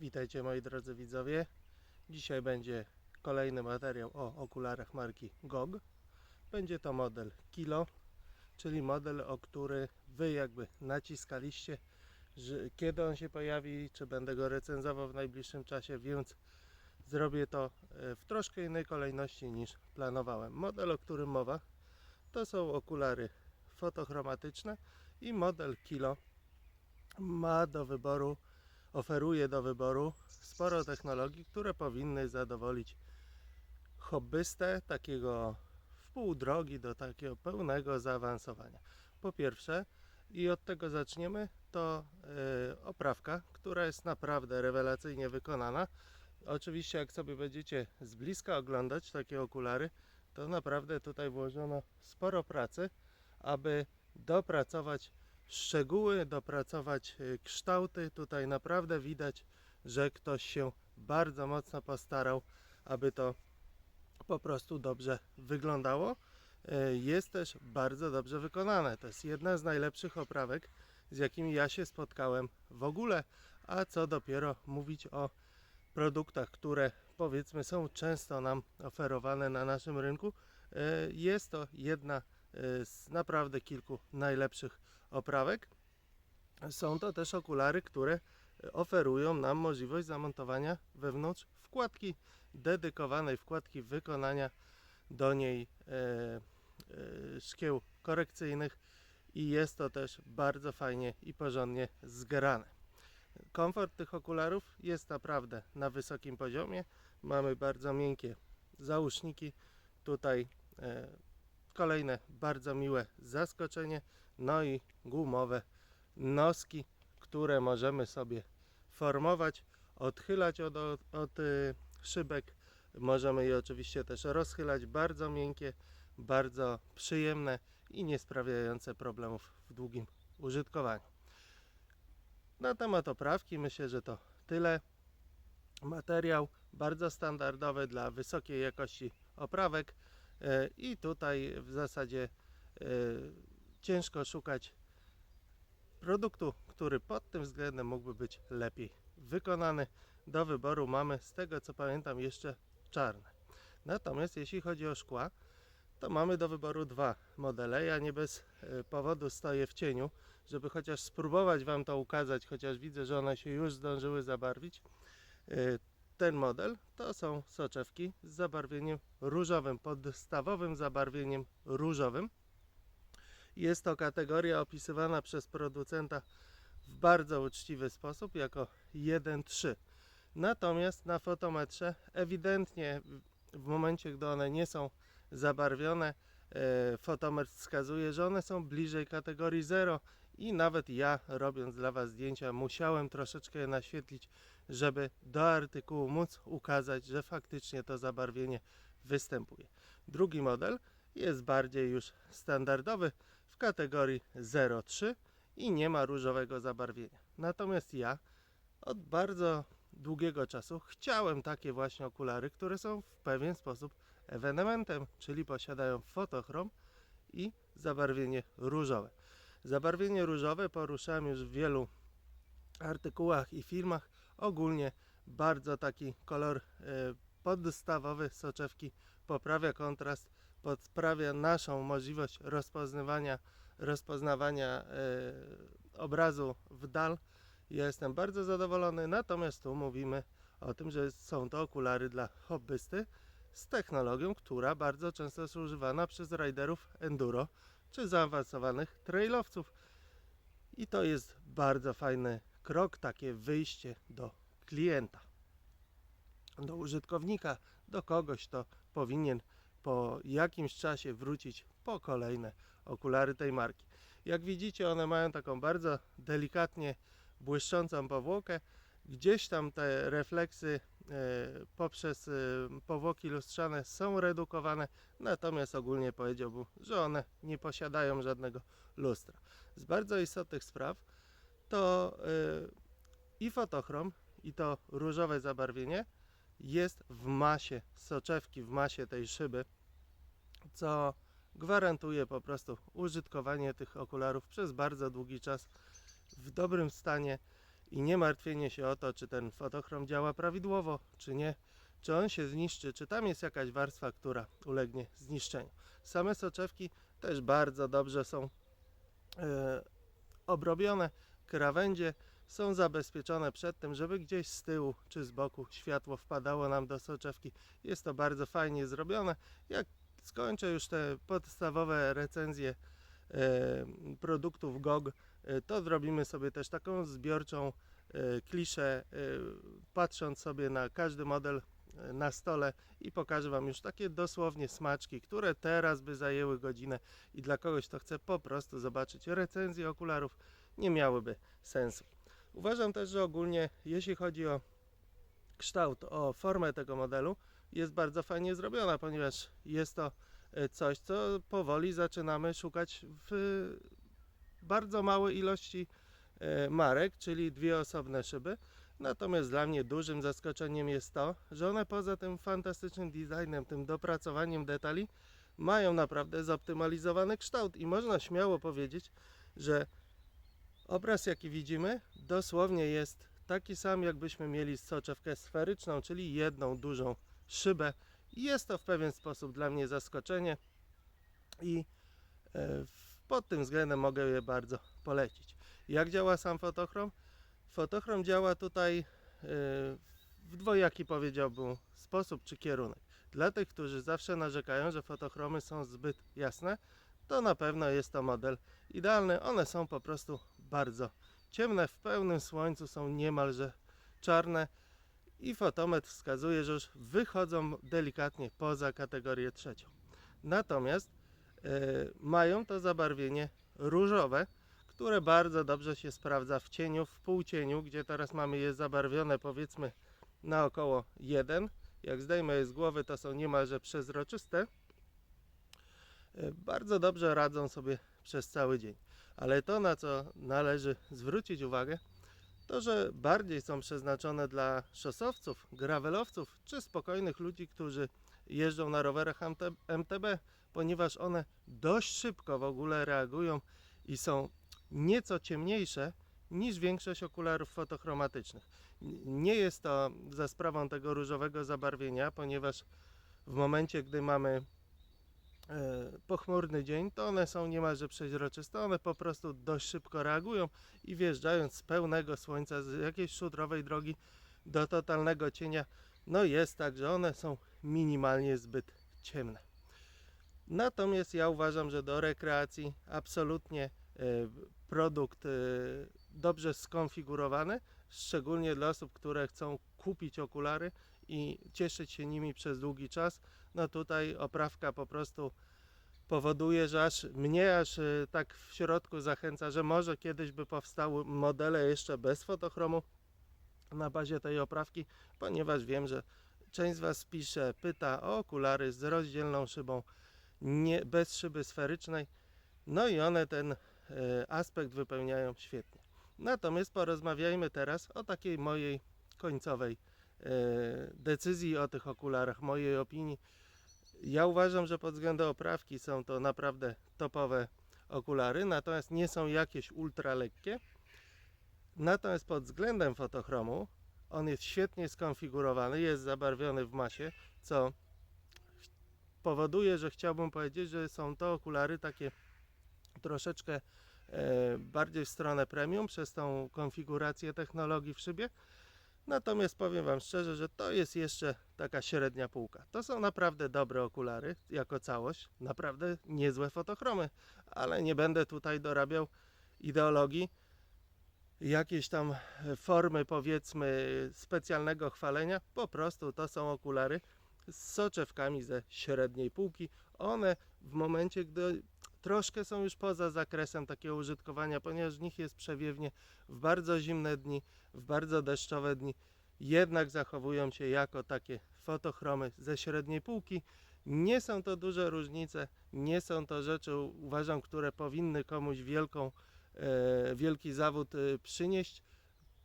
Witajcie moi drodzy widzowie. Dzisiaj będzie kolejny materiał o okularach marki GOG. Będzie to model Kilo, czyli model, o który Wy jakby naciskaliście, że kiedy on się pojawi, czy będę go recenzował w najbliższym czasie, więc zrobię to e, w troszkę innej kolejności niż planowałem. Model, o którym mowa, to są okulary fotochromatyczne i model Kilo ma do wyboru oferuje do wyboru sporo technologii, które powinny zadowolić hobbystę takiego w pół drogi do takiego pełnego zaawansowania. Po pierwsze, i od tego zaczniemy, to e, oprawka, która jest naprawdę rewelacyjnie wykonana. Oczywiście, jak sobie będziecie z bliska oglądać takie okulary, to naprawdę tutaj włożono sporo pracy, aby dopracować szczegóły, dopracować y, kształty. Tutaj naprawdę widać, że ktoś się bardzo mocno postarał, aby to po prostu dobrze wyglądało. Y, Jest też bardzo dobrze wykonane. To jest jedna z najlepszych oprawek, z jakimi ja się spotkałem w ogóle, a co dopiero mówić o produktach, które powiedzmy są często nam oferowane na naszym rynku. Y, Jest to jedna z naprawdę kilku najlepszych oprawek. Są to też okulary, które oferują nam możliwość zamontowania wewnątrz wkładki dedykowanej, wkładki wykonania do niej e, e, szkieł korekcyjnych i jest to też bardzo fajnie i porządnie zgrane. Komfort tych okularów jest naprawdę na wysokim poziomie. Mamy bardzo miękkie załóżniki. Tutaj e, kolejne bardzo miłe zaskoczenie. No i gumowe noski, które możemy sobie formować, odchylać od, od, od y, szybek. Możemy je oczywiście też rozchylać. Bardzo miękkie, bardzo przyjemne i nie sprawiające problemów w długim użytkowaniu. Na temat oprawki myślę, że to tyle. Materiał bardzo standardowy dla wysokiej jakości oprawek i tutaj w zasadzie e, ciężko szukać produktu, który pod tym względem mógłby być lepiej wykonany. Do wyboru mamy, z tego co pamiętam, jeszcze czarne. Natomiast jeśli chodzi o szkła, to mamy do wyboru dwa modele. Ja nie bez e, powodu stoję w cieniu, żeby chociaż spróbować Wam to ukazać, chociaż widzę, że one się już zdążyły zabarwić. Ten model to są soczewki z zabarwieniem różowym, podstawowym zabarwieniem różowym. Jest to kategoria opisywana przez producenta w bardzo uczciwy sposób jako 1.3. Natomiast na fotometrze ewidentnie w- w momencie, gdy one nie są zabarwione, e, fotometr wskazuje, że one są bliżej kategorii 0 i nawet ja robiąc dla Was zdjęcia musiałem troszeczkę je naświetlić, żeby do artykułu móc ukazać, że faktycznie to zabarwienie występuje. Drugi model jest bardziej już standardowy w kategorii 03 i nie ma różowego zabarwienia. Natomiast ja od bardzo długiego czasu chciałem takie właśnie okulary, które są w pewien sposób ewenementem, czyli posiadają fotochrom i zabarwienie różowe. Zabarwienie różowe poruszałem już w wielu artykułach i filmach. Ogólnie bardzo taki kolor e, podstawowy soczewki poprawia kontrast, poprawia naszą możliwość rozpoznawania, rozpoznawania e, obrazu w dal. Ja jestem bardzo zadowolony, natomiast tu mówimy o tym, że są to okulary dla hobbysty z technologią, która bardzo często jest używana przez riderów enduro czy zaawansowanych trailowców. I to jest bardzo fajny krok, takie wyjście do klienta, do użytkownika, do kogoś, kto powinien po jakimś czasie wrócić po kolejne okulary tej marki. Jak widzicie, one mają taką bardzo delikatnie błyszczącą powłokę. Gdzieś tam te refleksy poprzez e, powłoki lustrzane są redukowane, natomiast ogólnie powiedziałbym, że one nie posiadają żadnego lustra. Z bardzo istotnych spraw to e, i fotochrom, i to różowe zabarwienie jest w masie soczewki, w masie tej szyby, co gwarantuje po prostu użytkowanie tych okularów przez bardzo długi czas w dobrym stanie i nie martwienie się o to, czy ten fotochrom działa prawidłowo, czy nie, czy on się zniszczy, czy tam jest jakaś warstwa, która ulegnie zniszczeniu. Same soczewki też bardzo dobrze są e, obrobione, krawędzie są zabezpieczone przed tym, żeby gdzieś z tyłu czy z boku światło wpadało nam do soczewki. Jest to bardzo fajnie zrobione. Jak skończę już te podstawowe recenzje produktów GOG, e, to zrobimy sobie też taką zbiorczą e, kliszę, patrząc sobie na każdy model na stole i pokażę Wam już takie dosłownie smaczki, które teraz by zajęły godzinę i dla kogoś, kto chce po prostu zobaczyć recenzję okularów, nie miałyby sensu. Uważam też, że ogólnie jeśli chodzi o kształt, o formę tego modelu, jest bardzo fajnie zrobiona, ponieważ jest to coś, co powoli zaczynamy szukać w bardzo małej ilości e, marek, czyli dwie osobne szyby. Natomiast dla mnie dużym zaskoczeniem jest to, że one poza tym fantastycznym designem, tym dopracowaniem detali, mają naprawdę zoptymalizowany kształt i można śmiało powiedzieć, że obraz jaki widzimy dosłownie jest taki sam jakbyśmy mieli soczewkę sferyczną, czyli jedną dużą szybę. Jest to w pewien sposób dla mnie zaskoczenie i e, pod tym względem mogę je bardzo polecić. Jak działa sam fotochrom? Fotochrom działa tutaj e, w dwojaki powiedziałbym sposób czy kierunek. Dla tych, którzy zawsze narzekają, że fotochromy są zbyt jasne, to na pewno jest to model idealny. One są po prostu bardzo ciemne, w pełnym słońcu są niemalże czarne i fotometr wskazuje, że już wychodzą delikatnie poza kategorię trzecią. Natomiast e, mają to zabarwienie różowe, które bardzo dobrze się sprawdza w cieniu, w półcieniu, gdzie teraz mamy je zabarwione powiedzmy na około 1. Jak zdejmę je z głowy, to są niemalże przezroczyste. E, Bardzo dobrze radzą sobie przez cały dzień. Ale to, na co należy zwrócić uwagę, to, że bardziej są przeznaczone dla szosowców, gravelowców czy spokojnych ludzi, którzy jeżdżą na rowerach MT MTB, ponieważ one dość szybko w ogóle reagują i są nieco ciemniejsze niż większość okularów fotochromatycznych. Nie jest to za sprawą tego różowego zabarwienia, ponieważ w momencie, gdy mamy pochmurny dzień, to one są niemalże przeźroczyste, one po prostu dość szybko reagują i wjeżdżając z pełnego słońca, z jakiejś szutrowej drogi do totalnego cienia, no jest tak, że one są minimalnie zbyt ciemne. Natomiast ja uważam, że do rekreacji absolutnie e, produkt e, dobrze skonfigurowany, szczególnie dla osób, które chcą kupić okulary i cieszyć się nimi przez długi czas. No tutaj oprawka po prostu powoduje, że aż mnie aż e, tak w środku zachęca, że może kiedyś by powstały modele jeszcze bez fotochromu na bazie tej oprawki, ponieważ wiem, że część z Was pisze, pyta o okulary z rozdzielną szybą, nie, bez szyby sferycznej, no i one ten e, aspekt wypełniają świetnie. Natomiast porozmawiajmy teraz o takiej mojej końcowej decyzji o tych okularach, mojej opinii. Ja uważam, że pod względem oprawki są to naprawdę topowe okulary, natomiast nie są jakieś ultra lekkie. Natomiast pod względem fotochromu on jest świetnie skonfigurowany, jest zabarwiony w masie, co powoduje, że chciałbym powiedzieć, że są to okulary takie troszeczkę e, bardziej w stronę premium przez tą konfigurację technologii w szybie. Natomiast powiem Wam szczerze, że to jest jeszcze taka średnia półka. To są naprawdę dobre okulary jako całość, naprawdę niezłe fotochromy, ale nie będę tutaj dorabiał ideologii jakiejś tam formy powiedzmy specjalnego chwalenia. Po prostu to są okulary z soczewkami ze średniej półki. One w momencie, gdy troszkę są już poza zakresem takiego użytkowania, ponieważ w nich jest przewiewnie w bardzo zimne dni, w bardzo deszczowe dni, jednak zachowują się jako takie fotochromy ze średniej półki. Nie są to duże różnice, nie są to rzeczy, uważam, które powinny komuś wielką, e, wielki zawód e, przynieść.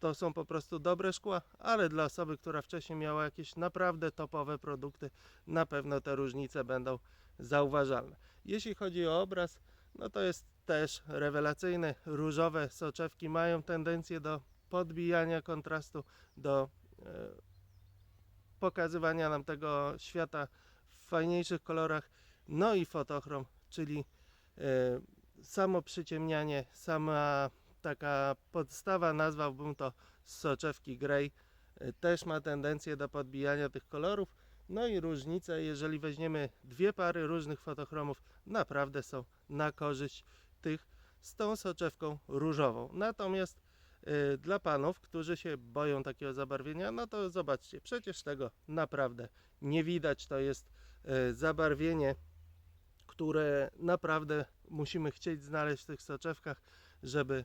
To są po prostu dobre szkła, ale dla osoby, która wcześniej miała jakieś naprawdę topowe produkty, na pewno te różnice będą zauważalne. Jeśli chodzi o obraz, no to jest też rewelacyjny. Różowe soczewki mają tendencję do podbijania kontrastu, do e, pokazywania nam tego świata w fajniejszych kolorach. No i fotochrom, czyli e, samo przyciemnianie, sama taka podstawa, nazwałbym to soczewki Grey, e, też ma tendencję do podbijania tych kolorów. No i różnice, jeżeli weźmiemy dwie pary różnych fotochromów, naprawdę są na korzyść tych z tą soczewką różową. Natomiast y, dla panów, którzy się boją takiego zabarwienia, no to zobaczcie, przecież tego naprawdę nie widać. To jest y, zabarwienie, które naprawdę musimy chcieć znaleźć w tych soczewkach, żeby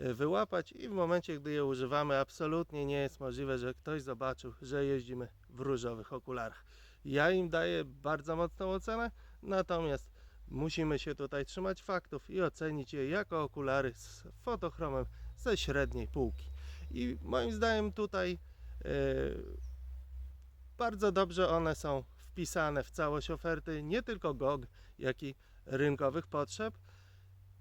y, wyłapać i w momencie, gdy je używamy, absolutnie nie jest możliwe, że ktoś zobaczył, że jeździmy w różowych okularach. Ja im daję bardzo mocną ocenę, natomiast musimy się tutaj trzymać faktów i ocenić je jako okulary z fotochromem ze średniej półki. I moim zdaniem tutaj e, bardzo dobrze one są wpisane w całość oferty nie tylko GOG, jak i rynkowych potrzeb.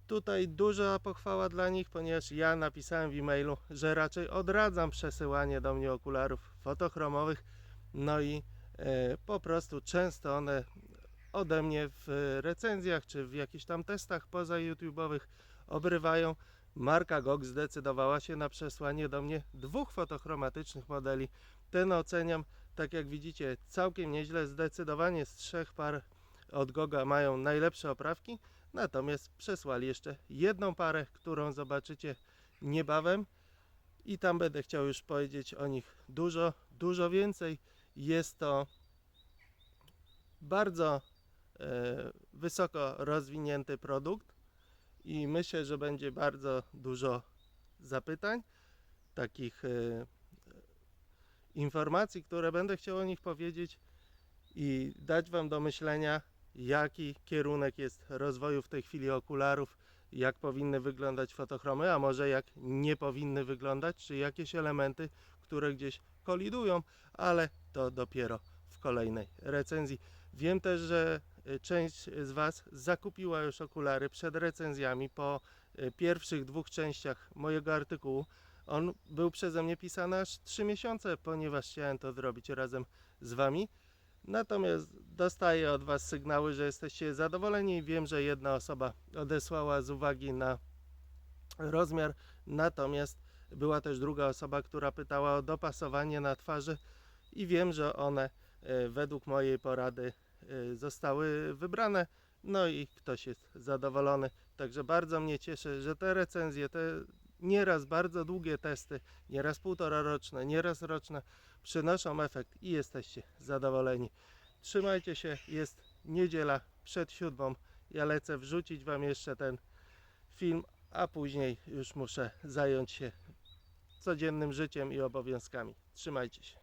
Tutaj duża pochwała dla nich, ponieważ ja napisałem w e-mailu, że raczej odradzam przesyłanie do mnie okularów fotochromowych. No i e, po prostu często one ode mnie w recenzjach czy w jakichś tam testach poza YouTube'owych obrywają. Marka GOG zdecydowała się na przesłanie do mnie dwóch fotochromatycznych modeli. Ten oceniam, tak jak widzicie, całkiem nieźle. Zdecydowanie z trzech par od GOGa mają najlepsze oprawki. Natomiast przesłali jeszcze jedną parę, którą zobaczycie niebawem. I tam będę chciał już powiedzieć o nich dużo, dużo więcej. Jest to bardzo e, wysoko rozwinięty produkt i myślę, że będzie bardzo dużo zapytań, takich e, informacji, które będę chciał o nich powiedzieć i dać Wam do myślenia, jaki kierunek jest rozwoju w tej chwili okularów, jak powinny wyglądać fotochromy, a może jak nie powinny wyglądać, czy jakieś elementy, które gdzieś kolidują, ale to dopiero w kolejnej recenzji. Wiem też, że y, część z Was zakupiła już okulary przed recenzjami po y, pierwszych dwóch częściach mojego artykułu. On był przeze mnie pisany aż 3 miesiące, ponieważ chciałem to zrobić razem z Wami. Natomiast dostaję od Was sygnały, że jesteście zadowoleni. Wiem, że jedna osoba odesłała z uwagi na rozmiar, natomiast była też druga osoba, która pytała o dopasowanie na twarzy i wiem, że one e, według mojej porady e, zostały wybrane. No i ktoś jest zadowolony. Także bardzo mnie cieszy, że te recenzje, te nieraz bardzo długie testy, nieraz półtora roczne, nieraz roczne, przynoszą efekt i jesteście zadowoleni. Trzymajcie się, jest niedziela przed siódmą. Ja lecę wrzucić Wam jeszcze ten film, a później już muszę zająć się codziennym życiem i obowiązkami. Trzymajcie się.